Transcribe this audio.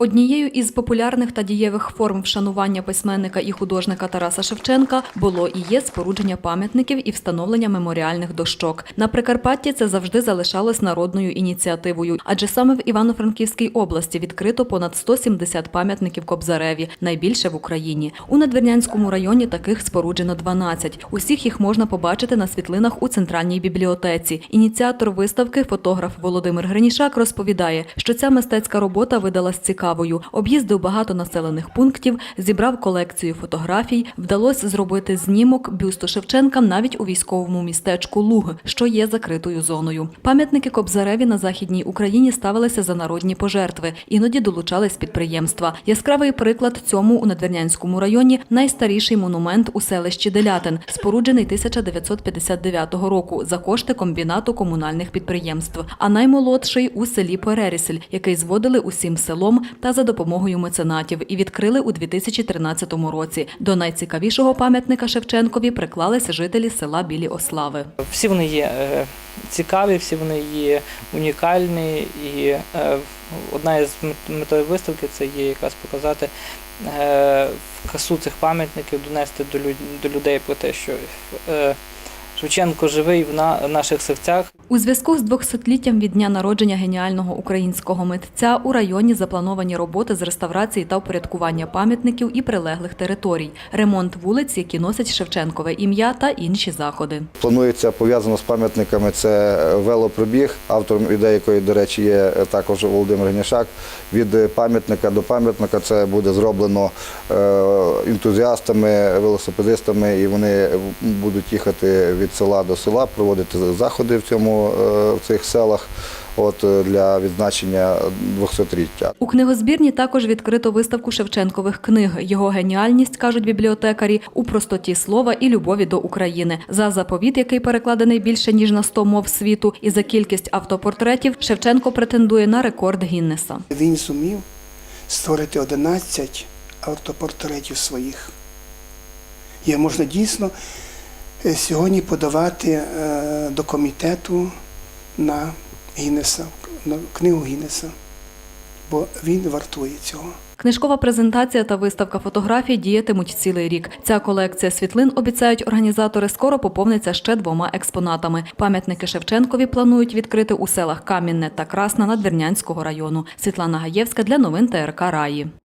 Однією із популярних та дієвих форм вшанування письменника і художника Тараса Шевченка було і є спорудження пам'ятників і встановлення меморіальних дощок. На Прикарпатті це завжди залишалось народною ініціативою, адже саме в Івано-Франківській області відкрито понад 170 пам'ятників Кобзареві, найбільше в Україні. У Надвірнянському районі таких споруджено 12. Усіх їх можна побачити на світлинах у центральній бібліотеці. Ініціатор виставки, фотограф Володимир Гринішак, розповідає, що ця мистецька робота видалась цікавою. Об'їздив багато населених пунктів, зібрав колекцію фотографій. Вдалося зробити знімок бюсту Шевченка навіть у військовому містечку Луг, що є закритою зоною. Пам'ятники Кобзареві на західній Україні ставилися за народні пожертви, іноді долучались підприємства. Яскравий приклад цьому у Надвірнянському районі найстаріший монумент у селищі Делятин, споруджений 1959 року за кошти комбінату комунальних підприємств. А наймолодший у селі Перерісель, який зводили усім селом та за допомогою меценатів, і відкрили у 2013 році. До найцікавішого пам'ятника Шевченкові приклались жителі села Білі Ослави. Всі вони є е, цікаві, всі вони є унікальні, і е, одна із метою виставки це є якраз показати е, красу цих пам'ятників, донести до, людей про те, що Шевченко живий в на- наших серцях. У зв'язку з 200-літтям від дня народження геніального українського митця у районі заплановані роботи з реставрації та упорядкування пам'ятників і прилеглих територій, ремонт вулиць, які носять Шевченкове ім'я та інші заходи. Планується пов'язано з пам'ятниками це велопробіг, автором ідеї якої, до речі, є також Володимир Гняшак. Від пам'ятника до пам'ятника це буде зроблено е, ентузіастами, велосипедистами, і вони будуть їхати від села до села, проводити заходи в цьому е, в цих селах. От е, для відзначення 200-ліття. У книгозбірні також відкрито виставку Шевченкових книг. Його геніальність, кажуть бібліотекарі, у простоті слова і любові до України. За заповіт, який перекладений більше ніж на 100 мов світу, і за кількість автопортретів Шевченко претендує на рекорд Гіннеса. Він зумів створити 11 автопортретів своїх. І можна дійсно сьогодні подавати е, до комітету на Гіннеса, на книгу Гіннеса, бо він вартує цього. Книжкова презентація та виставка фотографій діятимуть цілий рік. Ця колекція світлин, обіцяють організатори, скоро поповниться ще двома експонатами. Пам'ятники Шевченкові планують відкрити у селах Камінне та Красна Надвірнянського району. Світлана Гаєвська для новин ТРК Раї.